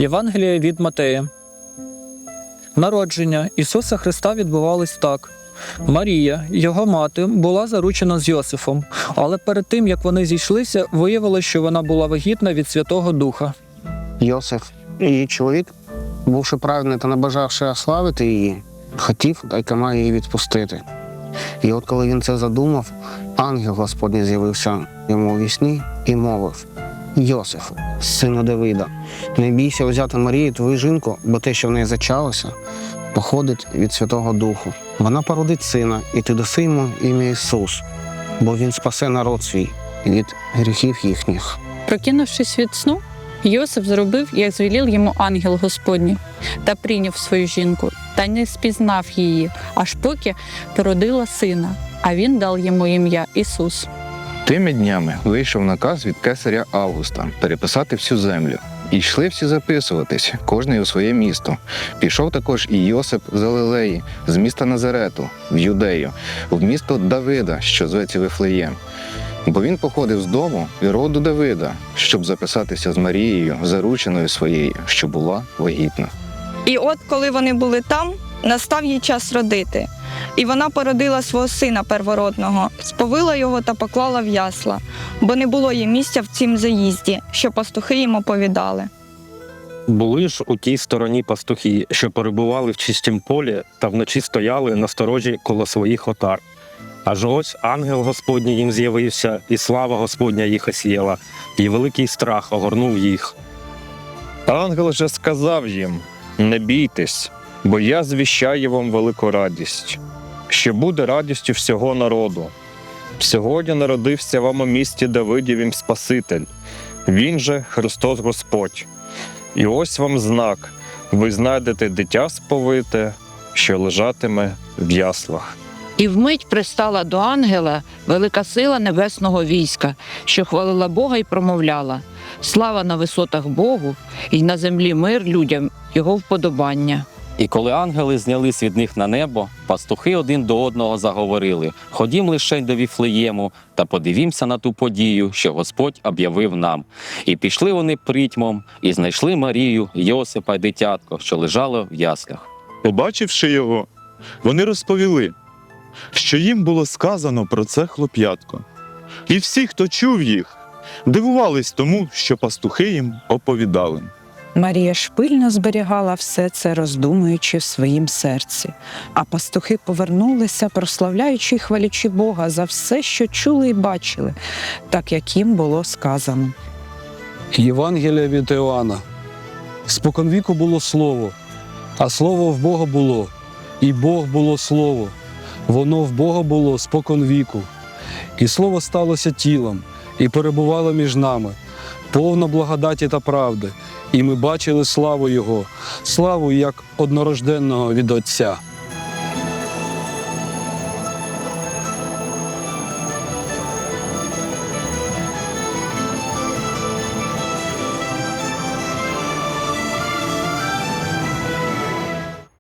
Євангеліє від Матея. Народження Ісуса Христа відбувалось так. Марія, його мати, була заручена з Йосифом, але перед тим як вони зійшлися, виявилося, що вона була вагітна від Святого Духа. Йосиф, її чоловік, бувши праведний та не бажавши ославити її, хотів та її відпустити. І от коли він це задумав, ангел Господній з'явився йому у вісні і мовив: Йосиф, сину Давида, не бійся взяти Марію, твою жінку, бо те, що в неї зачалося, походить від Святого Духу. Вона породить сина, і ти даси йому ім'я Ісус, бо він спасе народ свій від гріхів їхніх. Прокинувшись від сну, Йосиф зробив, як звелів йому ангел Господній, та прийняв свою жінку, та не спізнав її, аж поки породила сина, а він дав йому ім'я Ісус. Тими днями вийшов наказ від кесаря Августа переписати всю землю. І йшли всі записуватись, кожний у своє місто. Пішов також і Йосип з Галилеї, з міста Назарету, в Юдею, в місто Давида, що зветься Вифлеєм. Бо він походив з дому і роду Давида, щоб записатися з Марією, зарученою своєю, що була вагітна. І от коли вони були там, настав їй час родити. І вона породила свого сина первородного, сповила його та поклала в ясла, бо не було їй місця в цім заїзді, що пастухи їм оповідали. Були ж у тій стороні пастухи, що перебували в чистім полі та вночі стояли на сторожі коло своїх отар. Аж ось ангел Господній їм з'явився, і слава Господня їх осіяла, і великий страх огорнув їх. Ангел же сказав їм: Не бійтесь, бо я звіщаю вам велику радість, що буде радістю всього народу. Сьогодні народився вам у місті Давидівім Спаситель, він же Христос Господь. І ось вам знак: ви знайдете дитя сповите, що лежатиме в яслах. І вмить пристала до ангела велика сила небесного війська, що хвалила Бога і промовляла: Слава на висотах Богу, і на землі мир людям, його вподобання. І коли ангели знялись від них на небо, пастухи один до одного заговорили: Ходім лише до Віфлеєму та подивімося на ту подію, що Господь об'явив нам. І пішли вони притьмом, і знайшли Марію, Йосипа й дитятко, що лежало в яслях. Побачивши його, вони розповіли, що їм було сказано про це хлоп'ятко. І всі, хто чув їх, дивувались тому, що пастухи їм оповідали. Марія ж пильно зберігала все це, роздумуючи в своїм серці. А пастухи повернулися, прославляючи й хвалячи Бога за все, що чули і бачили, так як їм було сказано. Євангелія від Іоанна. Споконвіку було слово, а слово в Бога було, і Бог було слово. Воно в Бога було споконвіку. І слово сталося тілом і перебувало між нами, повно благодаті та правди, і ми бачили славу Його, славу як однорожденного від Отця.